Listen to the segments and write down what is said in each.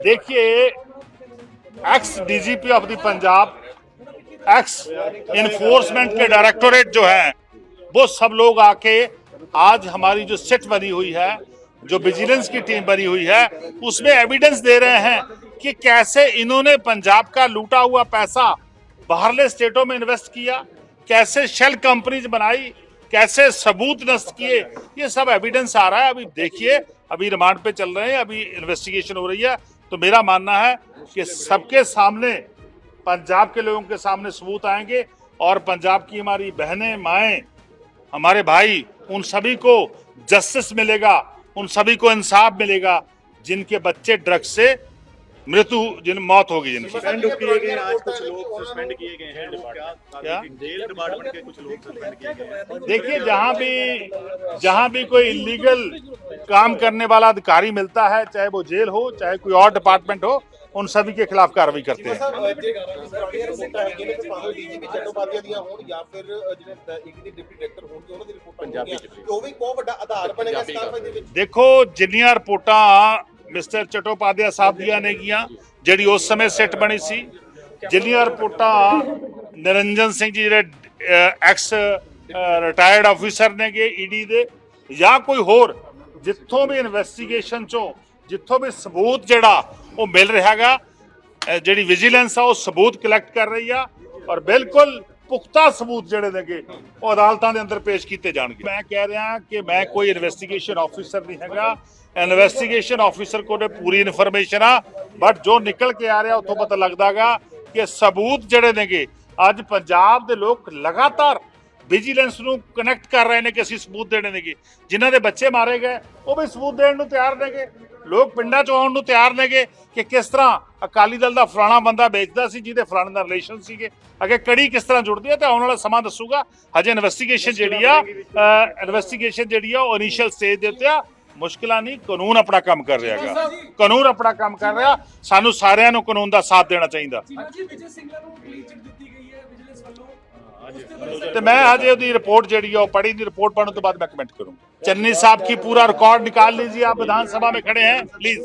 देखिए ex DGP of the Punjab ex enforcement के directorate जो है, वो सब लोग आके आज हमारी जो सेट बनी हुई है, जो विजिलेंस की टीम बनी हुई है, उसमें एविडेंस दे रहे हैं कि कैसे इन्होंने पंजाब का लूटा हुआ पैसा बाहरले स्टेटों में इन्वेस्ट किया, कैसे शेल कंपनीज़ बनाई, कैसे सबूत नष्ट किए, ये सब एविडेंस आ रहा है। अभी देखिए, अभी रिमांड पे चल रहे हैं, अभी इन्वेस्टिगेशन हो रही है। तो मेरा मानना है कि सबके सामने पंजाब के लोगों के सामने सबूत आएँगे और पंजाब की हमारी बहनें माएँ हमारे भाई उन सभी को जस्टिस मिलेगा उन सभी को इंसाफ मिलेगा जिनके बच्चे ड्रग्स से मृत्यु जिन मौत होगी जिनकी सस्पेंड किए गए आज कुछ लोग सस्पेंड किए गए हैं डिपार्टमेंट क्या? जेल डिपार्टमेंट के कुछ लोग सस्पेंड किए गए हैं। देखिए जहाँ भी जहाँ भी कोई इलीगल काम करने वाला अधिकारी मिलता है चाहे वो जेल हो चाहे कोई और डिपार्टमेंट हो उन सभी के खिलाफ कार्रवाई करते हैं ਸਰ ਜੇ ਪੁਰਾਣੀਆਂ ਰਿਪੋਰਟਾਂ ਹੈਗੀਆਂ ਨੇ ਭਾਵੇਂ ਡੀਜੀਪੀ ਚੱਟੋਪਾਧਿਆ ਦੀਆਂ ਹੋਣ ਜਾਂ ਫਿਰ ਜਿਹੜੇ ਇੱਕ ਦੀ ਡਿਪਟੀ ਡਾਇਰੈਕਟਰ ਹੋਣਗੇ ਉਹਨਾਂ ਦੀ ਰਿਪੋਰਟਾਂ ਪੰਜਾਬੀ ਹੋਣਗੀਆਂ ਚ ਵੀ। ਤੇ ਉਹ ਵੀ ਬਹੁਤ ਵੱਡਾ ਆਧਾਰ ਬਣੇਗਾ ਇਸ ਪੰਜਾਬੀ ਚ ਕਾਰਵਾਈ ਦੇ ਵਿੱਚ ਦੇਖੋ ਜਿੰਨੀਆਂ ਰਿਪੋਰਟਾਂ ਮਿਸਟਰ ਚਟੋਪਾਧਿਆ ਸਾਹਿਬ ਦੀਆਂ ਨੇਗੀਆਂ ਜਿਹੜੀ ਉਸ ਸਮੇਂ ਸਿੱਟ ਬਣੀ ਸੀ ਜਿੰਨੀਆਂ ਰਿਪੋਰਟਾਂ ਨਿਰੰਜਨ ਸਿੰਘ ਜੀ ਜਿਹੜੇ ਐਕਸ ਰਿਟਾਇਰਡ ਆਫੀਸਰ ਨੇਗੇ ਈਡੀ ਦੇ ਜਾਂ ਕੋਈ ਹੋਰ ਜਿੱਥੋਂ ਵੀ ਇਨਵੈਸਟੀਗੇਸ਼ਨ ਚੋਂ, ਜਿੱਥੋਂ ਵੀ ਸਬੂਤ ਜਿਹੜਾ ਉਹ ਮਿਲ ਰਿਹਾਗਾ ਅਹ ਜਿਹੜੀ ਵਿਜੀਲੈਂਸ ਆ, ਉਹ ਸਬੂਤ ਕਲੈਕਟ ਕਰ ਰਹੀ ਆ ਔਰ ਬਿਲਕੁਲ ਪੁਖਤਾ ਸਬੂਤ ਜਿਹੜੇ ਨੇਗੇ, ਉਹ ਅਦਾਲਤਾਂ ਦੇ ਅੰਦਰ ਪੇਸ਼ ਕੀਤੇ ਜਾਣਗੇ। ਮੈਂ ਕਹਿ ਰਿਹਾ ਕਿ ਮੈਂ ਕੋਈ ਇਨਵੈਸਟੀਗੇਸ਼ਨ ਆਫੀਸਰ ਨਹੀਂ ਹੈਗਾ। ਇਨਵੈਸਟੀਗੇਸ਼ਨ ਆਫੀਸਰ ਕੋਲ ਪੂਰੀ ਇਨਫੋਰਮੇਸ਼ਨ ਆ ਬਟ ਜੋ ਨਿਕਲ ਕੇ ਆ ਰਿਹਾ, ਉੱਥੋਂ ਪਤਾ ਲੱਗਦਾਗਾ ਕਿ ਸਬੂਤ ਜਿਹੜੇ ਨੇਗੇ, ਅੱਜ ਪੰਜਾਬ ਦੇ ਲੋਕ ਲਗਾਤਾਰ ਵਿਜੀਲੈਂਸ ਨੂੰ ਕਨੈਕਟ ਕਰ ਰਹੇ ਨੇ ਕਿ ਅਸੀਂ ਸਬੂਤ ਦੇਣੇ ਨੇਗੇ। ਜਿਨ੍ਹਾਂ ਦੇ ਬੱਚੇ ਮਾਰੇ ਗਏ ਉਹ ਵੀ ਸਬੂਤ ਦੇਣ ਨੂੰ ਤਿਆਰ ਨੇਗੇ। ਲੋਕ ਪਿੰਡਾਂ 'ਚ ਆਉਣ ਨੂੰ ਤਿਆਰ ਨੇਗੇ ਕਿ ਕਿਸ ਤਰ੍ਹਾਂ ਅਕਾਲੀ ਦਲ ਦਾ ਫਲਾਣਾ ਬੰਦਾ ਵੇਚਦਾ ਸੀ ਜਿਹਦੇ ਫਲਾਣੇ ਨਾਲ ਰਿਲੇਸ਼ਨ ਸੀਗੇ। ਅਗੇ ਕੜੀ ਕਿਸ ਤਰ੍ਹਾਂ ਜੁੜਦੀ ਹੈ ਤੇ ਆਉਣ ਵਾਲਾ ਸਮਾਂ ਦੱਸੂਗਾ। ਹਜੇ ਇਨਵੈਸਟੀਗੇਸ਼ਨ ਜਿਹੜੀ ਆ ਇਨਵੈਸਟੀਗੇਸ਼ਨ ਜਿਹੜੀ ਆ ਉਹ ਇਨੀਸ਼ੀਅਲ ਸਟੇਜ ਦੇ ਉੱਤੇ ਆ। ਮੁਸ਼ਕਿਲਾਂ ਨਹੀਂ ਕਾਨੂੰਨ ਆਪਣਾ ਕੰਮ ਕਰ ਰਿਹਾ ਹੈਗਾ। ਕਾਨੂੰਨ ਆਪਣਾ ਕੰਮ ਕਰ ਰਿਹਾ। ਸਾਨੂੰ ਸਾਰਿਆਂ ਨੂੰ ਕਾਨੂੰਨ ਦਾ ਸਾਥ ਦੇਣਾ ਚਾਹੀਦਾ। ਜੀ ਵਿਜੇ ਸਿੰਘਲਾ ਨੂੰ ਕਲੀਨ ਚਿਟ ਦਿੱਤੀ ਗਈ ਹੈ ਵਿਜੀਲੈਂਸ ਵੱਲੋਂ तो मैं ਅਜੇ ਉਹਦੀ रिपोर्ट जी पढ़ी नहीं रिपोर्ट पढ़ने तो बाद मैं कमेंट करूँगा। चन्नी साहब की पूरा रिकॉर्ड निकाल लीजिए, आप विधानसभा में खड़े हैं प्लीज़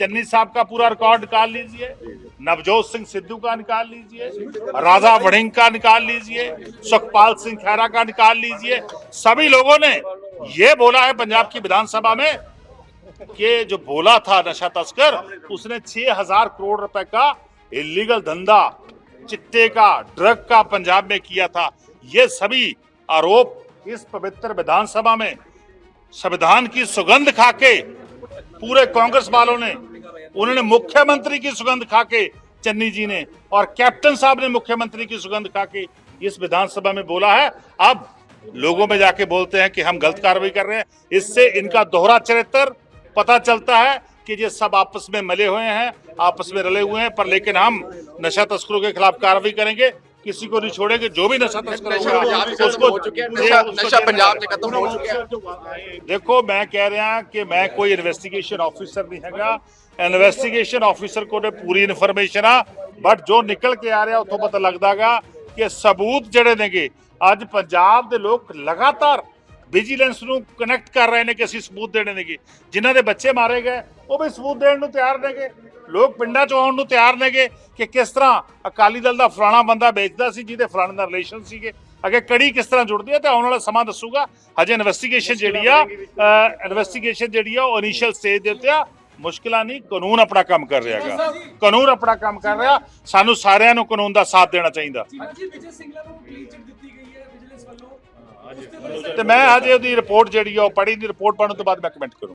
चन्नी साहब का पूरा रिकॉर्ड निकाल लीजिए, नवजोत सिंह सिद्धू का निकाल लीजिए राजा वड़िंग का निकाल लीजिए, सुखपाल सिंह खैरा का निकाल लीजिए। सभी लोगों ने ये बोला है पंजाब की विधानसभा में कि जो बोला था नशा तस्कर, उसने 6000 करोड़ रुपए का इलीगल धंधा चिट्टे का ड्रग का पंजाब में किया था। ये सभी आरोप इस पवित्र विधानसभा में संविधान की सुगंध खाके पूरे कांग्रेस वालों ने, उन्होंने मुख्यमंत्री की सुगंध खाके, चन्नी जी ने और कैप्टन साहब ने मुख्यमंत्री की सुगंध खाके इस विधानसभा में बोला है। अब लोगों में जाके बोलते हैं कि हम गलत कार्रवाई कर रहे हैं। इससे इनका दोहरा चरित्र पता चलता है कि ये सब आपस में मिले हुए हैं आपस में रले हुए हैं पर लेकिन हम नशा तस्करों के खिलाफ कार्रवाई करेंगे किसी को नहीं छोड़ेंगे जो भी नशा तस्कर नशा होगा, पंजाब 'ਚ खत्म हो चुका है, उसको- नशा- उसको नशा जेल में पंजाब 'ਚ डालेंगे। खत्म हो चुका है। ਦੇਖੋ ਮੈਂ ਕਹਿ ਰਿਹਾ ਕਿ ਮੈਂ ਕੋਈ ਇਨਵੈਸਟੀਗੇਸ਼ਨ ਆਫੀਸਰ ਨਹੀਂ ਹੈਗਾ ਇਨਵੈਸਟੀਗੇਸ਼ਨ ਆਫੀਸਰ ਕੋਲ ਪੂਰੀ ਇਨਫੋਰਮੇਸ਼ਨ ਆ ਬਟ ਜੋ ਨਿਕਲ ਕੇ ਆ ਰਿਹਾ ਉੱਥੋਂ ਪਤਾ ਲੱਗਦਾਗਾ ਕਿ ਸਬੂਤ ਜਿਹੜੇ ਨੇਗੇ ਅੱਜ ਪੰਜਾਬ ਦੇ ਲੋਕ ਲਗਾਤਾਰ ਵਿਜੀਲੈਂਸ ਨੂੰ ਕਨੈਕਟ ਕਰ ਰਹੇ ਨੇ ਕਿ ਅਸੀਂ ਸਬੂਤ ਦੇਣੇ ਨੇਗੇ। ਜਿਨ੍ਹਾਂ ਦੇ ਬੱਚੇ ਮਾਰੇ ਗਏ ਉਹ ਵੀ ਸਬੂਤ ਦੇਣ ਨੂੰ ਤਿਆਰ ਨੇਗੇ। ਲੋਕ ਪਿੰਡਾਂ 'ਚ ਆਉਣ ਨੂੰ ਤਿਆਰ ਨੇਗੇ ਕਿ ਕਿਸ ਤਰ੍ਹਾਂ ਅਕਾਲੀ ਦਲ ਦਾ ਫਲਾਣਾ ਬੰਦਾ ਵੇਚਦਾ ਸੀ ਜਿਹਦੇ ਫਲਾਣੇ ਨਾਲ ਰਿਲੇਸ਼ਨ ਸੀਗੇ। ਅਗੇ ਕੜੀ ਕਿਸ ਤਰ੍ਹਾਂ ਜੁੜਦੀ ਹੈ ਤੇ ਆਉਣ ਵਾਲਾ ਸਮਾਂ ਦੱਸੂਗਾ। ਹਜੇ ਇਨਵੈਸਟੀਗੇਸ਼ਨ ਜਿਹੜੀ ਆ ਇਨਵੈਸਟੀਗੇਸ਼ਨ ਜਿਹੜੀ ਆ ਉਹ ਇਨੀਸ਼ੀਅਲ ਸਟੇਜ ਦੇ ਉੱਤੇ ਆ। ਮੁਸ਼ਕਿਲਾਂ ਨਹੀਂ ਕਾਨੂੰਨ ਆਪਣਾ ਕੰਮ ਕਰ ਰਿਹਾ ਹੈਗਾ। ਕਾਨੂੰਨ ਆਪਣਾ ਕੰਮ ਕਰ ਰਿਹਾ। ਸਾਨੂੰ ਸਾਰਿਆਂ ਨੂੰ ਕਾਨੂੰਨ ਦਾ ਸਾਥ ਦੇਣਾ ਚਾਹੀਦਾ। ਤੇ ਮੈਂ ਹਜੇ ਉਹਦੀ ਰਿਪੋਰਟ ਜਿਹੜੀ ਆ ਉਹ ਪੜ੍ਹੀ ਦੀ ਰਿਪੋਰਟ ਪੜ੍ਹਨ ਤੋਂ ਬਾਅਦ ਮੈਂ ਕਮੈਂਟ ਕਰੂੰ